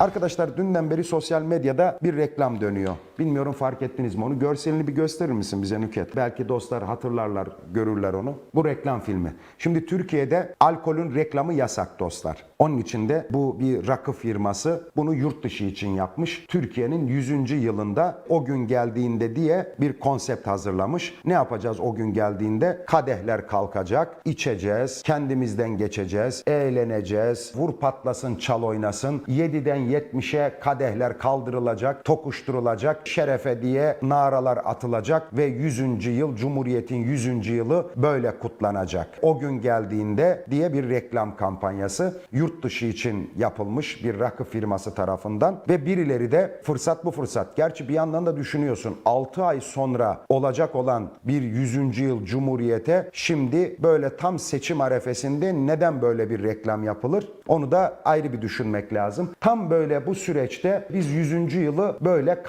Arkadaşlar dünden beri sosyal medyada bir reklam dönüyor. Bilmiyorum fark ettiniz mi onu? Görselini bir gösterir misin bize Nüket? Belki dostlar hatırlarlar, görürler onu. Bu reklam filmi. Şimdi Türkiye'de alkolün reklamı yasak dostlar. Onun için de bu bir rakı firması bunu yurt dışı için yapmış. Türkiye'nin 100. yılında o gün geldiğinde diye bir konsept hazırlamış. Ne yapacağız o gün geldiğinde? Kadehler kalkacak, içeceğiz, kendimizden geçeceğiz, eğleneceğiz, vur patlasın, çal oynasın. 7'den 70'e kadehler kaldırılacak, tokuşturulacak, şerefe diye naralar atılacak ve 100. yıl Cumhuriyet'in 100. yılı böyle kutlanacak. O gün geldiğinde diye bir reklam kampanyası yurt dışı için yapılmış bir rakı firması tarafından ve birileri de fırsat bu fırsat. Gerçi bir yandan da düşünüyorsun 6 ay sonra olacak olan bir 100. yıl Cumhuriyet'e şimdi böyle tam seçim arefesinde neden böyle bir reklam yapılır? Onu da ayrı bir düşünmek lazım. Tam böyle bu süreçte biz 100. yılı böyle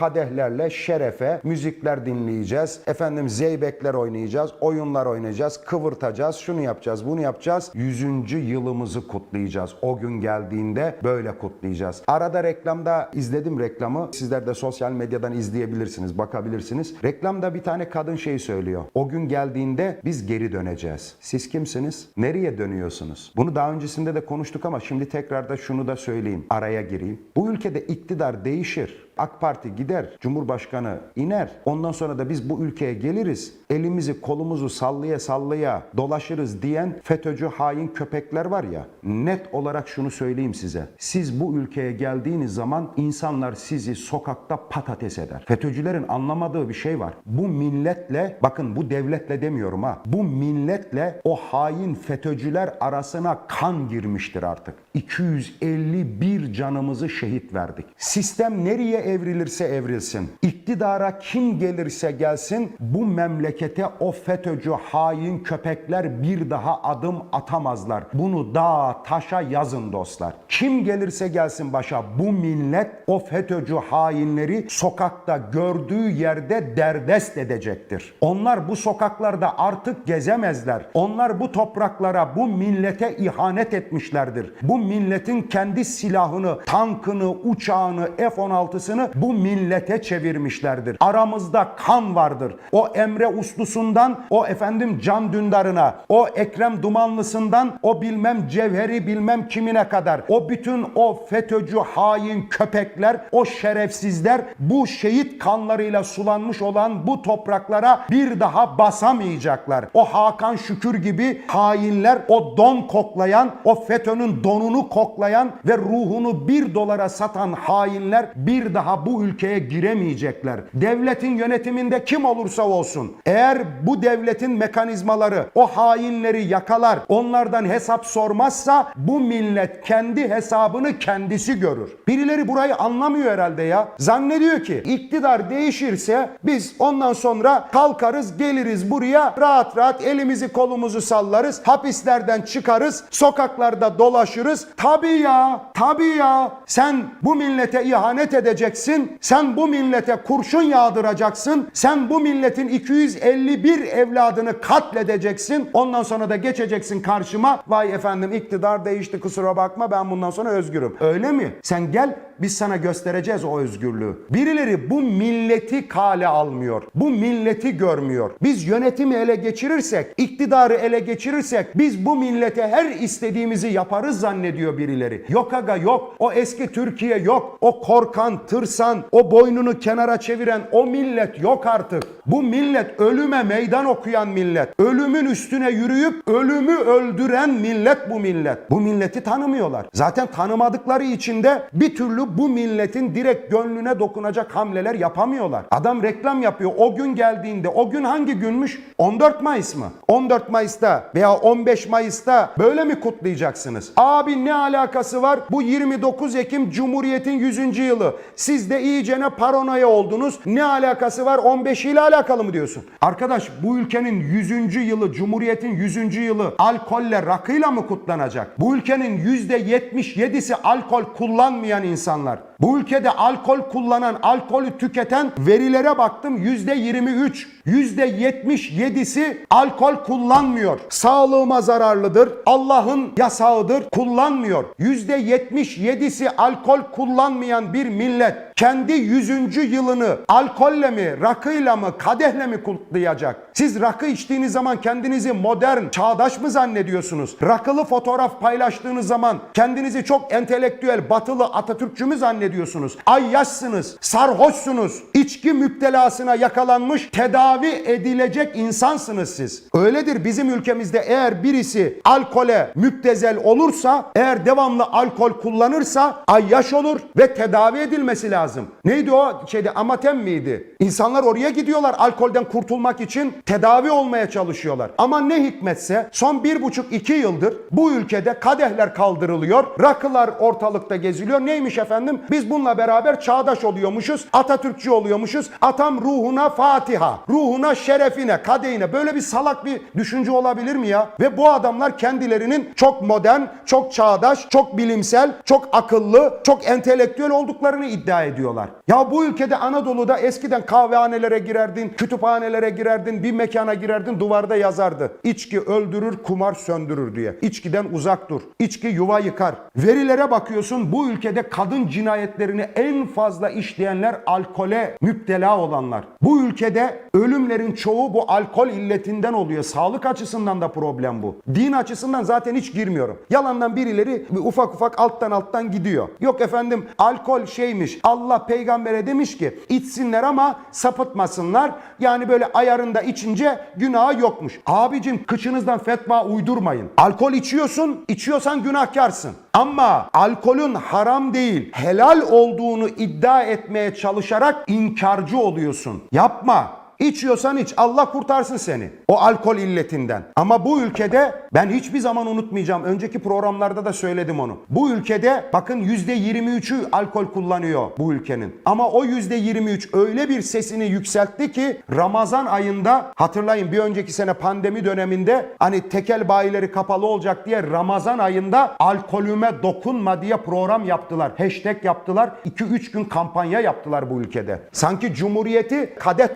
kadehlerle şerefe, müzikler dinleyeceğiz. Efendim zeybekler oynayacağız, oyunlar oynayacağız, kıvırtacağız, şunu yapacağız, bunu yapacağız. 100. yılımızı kutlayacağız. O gün geldiğinde böyle kutlayacağız. Arada reklamda izledim reklamı. Sizler de sosyal medyadan izleyebilirsiniz, bakabilirsiniz. Reklamda bir tane kadın şey söylüyor. O gün geldiğinde biz geri döneceğiz. Siz kimsiniz? Nereye dönüyorsunuz? Bunu daha öncesinde de konuştuk ama şimdi tekrar da şunu da söyleyeyim. Araya gireyim. Bu ülkede iktidar değişir. AK Parti gider, Cumhurbaşkanı iner. Ondan sonra da biz bu ülkeye geliriz. Elimizi kolumuzu sallaya sallaya dolaşırız diyen FETÖ'cü hain köpekler var ya. Net olarak şunu söyleyeyim size. Siz bu ülkeye geldiğiniz zaman insanlar sizi sokakta patates eder. FETÖ'cülerin anlamadığı bir şey var. Bu milletle, bakın bu devletle demiyorum ha. Bu milletle o hain FETÖ'cüler arasına kan girmiştir artık. 251 canımızı şehit verdik. Sistem nereye evrilirse evrilsin, iktidara kim gelirse gelsin bu memlekete o FETÖ'cü hain köpekler bir daha adım atamazlar. Bunu dağa taşa yazın dostlar. Kim gelirse gelsin başa bu millet o FETÖ'cü hainleri sokakta gördüğü yerde derdest edecektir. Onlar bu sokaklarda artık gezemezler. Onlar bu topraklara, bu millete ihanet etmişlerdir. Bu milletin kendi silahını, tankını, uçağını, F-16'sını bu millete çevirmişlerdir. Aramızda kan vardır. O Emre Uslusundan, o efendim Can Dündar'ına, o Ekrem Dumanlısından, o bilmem Cevheri bilmem kimine kadar, o bütün o FETÖ'cü hain köpekler, o şerefsizler bu şehit kanlarıyla sulanmış olan bu topraklara bir daha basamayacaklar. O Hakan Şükür gibi hainler, o don koklayan, o FETÖ'nün donunu koklayan ve ruhunu bir dolara satan hainler bir daha bu ülkeye giremeyecekler. Devletin yönetiminde kim olursa olsun eğer bu devletin mekanizmaları o hainleri yakalar, onlardan hesap sormazsa bu millet kendi hesabını kendisi görür. Birileri burayı anlamıyor herhalde ya. Zannediyor ki iktidar değişirse biz ondan sonra kalkarız geliriz buraya rahat rahat elimizi kolumuzu sallarız. Hapislerden çıkarız. Sokaklarda dolaşırız. Tabii ya. Tabii ya. Sen bu millete ihanet edeceksin. Sen bu millete kurşun yağdıracaksın. Sen bu milletin 251 evladını katledeceksin. Ondan sonra da geçeceksin karşıma. Vay efendim iktidar değişti kusura bakma ben bundan sonra özgürüm. Öyle mi? Sen gel biz sana göstereceğiz o özgürlüğü. Birileri bu milleti kale almıyor. Bu milleti görmüyor. Biz yönetimi ele geçirirsek, iktidarı ele geçirirsek biz bu millete her istediğimizi yaparız zannediyor birileri. Yok aga yok. O eski Türkiye yok. O korkan, tırsan, o boynunu kenara çeviren o millet yok artık. Bu millet ölüme meydan okuyan millet. Ölümün üstüne yürüyüp ölümü öldüren millet bu millet. Bu milleti tanımıyorlar. Zaten tanımadıkları için de bir türlü bu milletin direkt gönlüne dokunacak hamleler yapamıyorlar. Adam reklam yapıyor. O gün geldiğinde o gün hangi günmüş? 14 Mayıs mı? 14 Mayıs'ta veya 15 Mayıs'ta böyle mi kutlayacaksınız? Abi ne alakası var? Bu 29 Ekim Cumhuriyet'in 100. yılı. Siz de iyicene paranoya oldunuz. Ne alakası var? 15 ile alakalı mı diyorsun? Arkadaş bu ülkenin 100. yılı, Cumhuriyet'in 100. yılı alkolle, rakıyla mı kutlanacak? Bu ülkenin %77'si alkol kullanmayan insanlar. Bu ülkede alkol kullanan, alkolü tüketen verilere baktım %23. %77'si alkol kullanmıyor. Sağlığıma zararlıdır. Allah'ın yasağıdır. Kullanmıyor. %77'si alkol kullanmayan bir millet kendi 100. yılını alkolle mi, rakıyla mı, kadehle mi kutlayacak? Siz rakı içtiğiniz zaman kendinizi modern, çağdaş mı zannediyorsunuz? Rakılı fotoğraf paylaştığınız zaman kendinizi çok entelektüel, batılı, Atatürkçü mü zannediyorsunuz? Ayyaşsınız, sarhoşsunuz, içki müptelasına yakalanmış, tedavi edilecek insansınız siz. Öyledir bizim ülkemizde eğer birisi alkole müptezel olursa, eğer devamlı alkol kullanırsa ayyaş olur ve tedavi edilmesi lazım. Neydi o şeyde amatem miydi? İnsanlar oraya gidiyorlar alkolden kurtulmak için tedavi olmaya çalışıyorlar. Ama ne hikmetse son bir buçuk iki yıldır bu ülkede kadehler kaldırılıyor. Rakılar ortalıkta geziliyor. Neymiş efendim? Biz bununla beraber çağdaş oluyormuşuz. Atatürkçü oluyormuşuz. Atam ruhuna Fatiha. Ruhuna şerefine, kadehine. Böyle bir salak bir düşünce olabilir mi ya? Ve bu adamlar kendilerinin çok modern, çok çağdaş, çok bilimsel, çok akıllı, çok entelektüel olduklarını iddia ediyorlar. Ya bu ülkede Anadolu'da eskiden kahvehanelere girerdin, kütüphanelere girerdin, bir mekana girerdin duvarda yazardı. İçki öldürür, kumar söndürür diye. İçkiden uzak dur. İçki yuva yıkar. Verilere bakıyorsun bu ülkede kadın cinayetlerini en fazla işleyenler alkole müptela olanlar. Bu ülkede ölümlerin çoğu bu alkol illetinden oluyor. Sağlık açısından da problem bu. Din açısından zaten hiç girmiyorum. Yalandan birileri ufak ufak alttan alttan gidiyor. Yok efendim alkol şeymiş. Allah peygambere demiş ki içsinler ama sapıtmasınlar. Yani böyle ayarında içince günahı yokmuş. Abicim kıçınızdan fetva uydurmayın. Alkol içiyorsun, içiyorsan günahkarsın. Ama alkolün haram değil, helal olduğunu iddia etmeye çalışarak inkarcı oluyorsun. Yapma. İçiyorsan iç. Allah kurtarsın seni. O alkol illetinden. Ama bu ülkede ben hiçbir zaman unutmayacağım. Önceki programlarda da söyledim onu. Bu ülkede bakın %23'ü alkol kullanıyor bu ülkenin. Ama o %23 öyle bir sesini yükseltti ki Ramazan ayında hatırlayın bir önceki sene pandemi döneminde hani tekel bayileri kapalı olacak diye Ramazan ayında alkolüme dokunma diye program yaptılar. Hashtag yaptılar. 2-3 gün kampanya yaptılar bu ülkede. Sanki Cumhuriyeti kadeh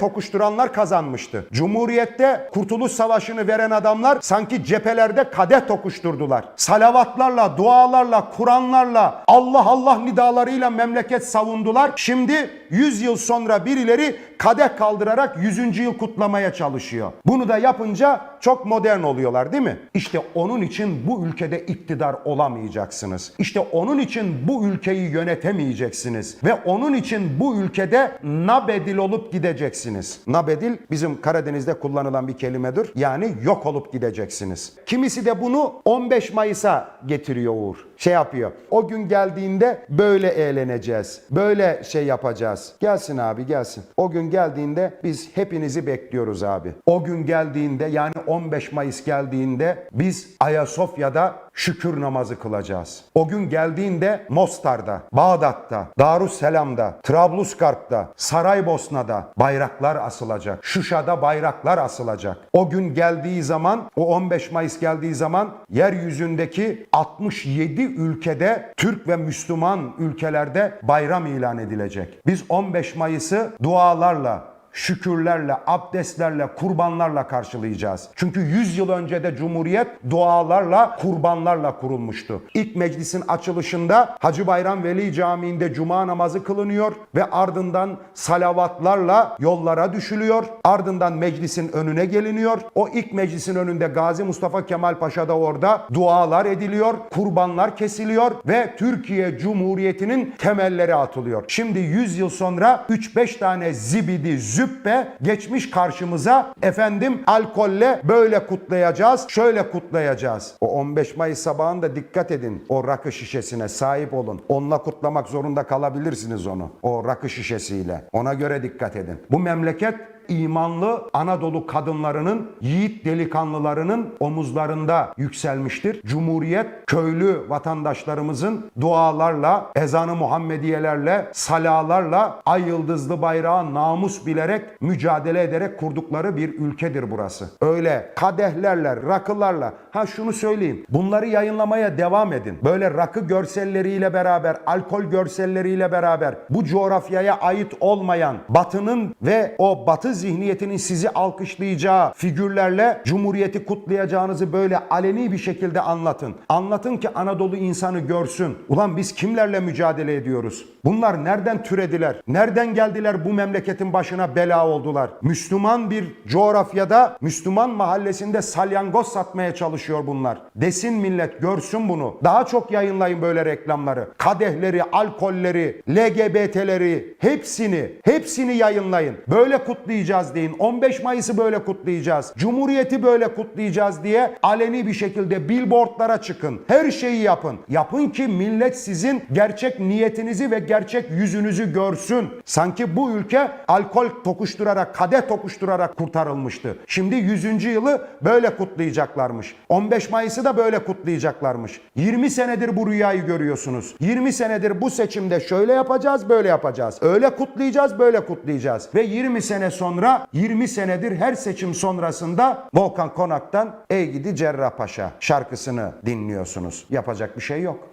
tokuşturanlar kazanmıştı. Cumhuriyette Kurtuluş Savaşı'nı veren adamlar sanki cephelerde kadeh tokuşturdular. Salavatlarla, dualarla, Kur'anlarla, Allah Allah nidalarıyla memleket savundular. Şimdi 100 yıl sonra birileri kadeh kaldırarak 100. yıl kutlamaya çalışıyor. Bunu da yapınca çok modern oluyorlar değil mi? İşte onun için bu ülkede iktidar olamayacaksınız. İşte onun için bu ülkeyi yönetemeyeceksiniz. Ve onun için bu ülkede nabedil olup gideceksiniz. Nabedil bizim Karadeniz'de kullanılan bir kelimedir. Yani yok olup gideceksiniz. Kimisi de bunu 15 Mayıs'a getiriyor Uğur. Şey yapıyor. O gün geldiğinde böyle eğleneceğiz. Böyle şey yapacağız. Gelsin abi gelsin. O gün geldiğinde biz hepinizi bekliyoruz abi. O gün geldiğinde yani 15 Mayıs geldiğinde biz Ayasofya'da şükür namazı kılacağız. O gün geldiğinde Mostar'da, Bağdat'ta, Darusselam'da, Trablusgarp'ta, Saraybosna'da bayraklar asılacak. Şuşa'da bayraklar asılacak. O gün geldiği zaman, o 15 Mayıs geldiği zaman yeryüzündeki 67 ülkede Türk ve Müslüman ülkelerde bayram ilan edilecek. Biz 15 Mayıs'ı dualarla, şükürlerle, abdestlerle, kurbanlarla karşılayacağız. Çünkü 100 yıl önce de Cumhuriyet dualarla, kurbanlarla kurulmuştu. İlk meclisin açılışında Hacı Bayram Veli Camii'nde cuma namazı kılınıyor ve ardından salavatlarla yollara düşülüyor. Ardından meclisin önüne geliniyor. O ilk meclisin önünde Gazi Mustafa Kemal Paşa da orada dualar ediliyor, kurbanlar kesiliyor ve Türkiye Cumhuriyeti'nin temelleri atılıyor. Şimdi 100 yıl sonra 3-5 tane zibidi, züppe geçmiş karşımıza efendim alkolle böyle kutlayacağız, şöyle kutlayacağız. O 15 Mayıs sabahında dikkat edin o rakı şişesine sahip olun. Onunla kutlamak zorunda kalabilirsiniz onu. O rakı şişesiyle. Ona göre dikkat edin. Bu memleket imanlı Anadolu kadınlarının, yiğit delikanlılarının omuzlarında yükselmiştir. Cumhuriyet köylü vatandaşlarımızın dualarla, ezanı Muhammediyelerle, salalarla ay yıldızlı bayrağa namus bilerek, mücadele ederek kurdukları bir ülkedir burası. Öyle kadehlerle, rakılarla, ha şunu söyleyeyim, bunları yayınlamaya devam edin. Böyle rakı görselleriyle beraber, alkol görselleriyle beraber bu coğrafyaya ait olmayan batının ve o batı zihniyetinin sizi alkışlayacağı figürlerle Cumhuriyeti kutlayacağınızı böyle aleni bir şekilde anlatın. Anlatın ki Anadolu insanı görsün. Ulan biz kimlerle mücadele ediyoruz? Bunlar nereden türediler? Nereden geldiler bu memleketin başına bela oldular? Müslüman bir coğrafyada, Müslüman mahallesinde salyangoz satmaya çalışıyor bunlar. Desin millet, görsün bunu. Daha çok yayınlayın böyle reklamları. Kadehleri, alkolleri, LGBT'leri, hepsini, hepsini yayınlayın. Böyle kutlayacağız deyin. 15 Mayıs'ı böyle kutlayacağız. Cumhuriyeti böyle kutlayacağız diye aleni bir şekilde billboardlara çıkın. Her şeyi yapın. Yapın ki millet sizin gerçek niyetinizi ve gerçek yüzünüzü görsün. Sanki bu ülke alkol tokuşturarak, kadeh tokuşturarak kurtarılmıştı. Şimdi 100. yılı böyle kutlayacaklarmış. 15 Mayıs'ı da böyle kutlayacaklarmış. 20 senedir bu rüyayı görüyorsunuz. 20 senedir bu seçimde şöyle yapacağız, böyle yapacağız. Öyle kutlayacağız, böyle kutlayacağız. Ve 20 sene sonra, 20 senedir her seçim sonrasında Volkan Konak'tan Ey gidi Cerrahpaşa şarkısını dinliyorsunuz. Yapacak bir şey yok.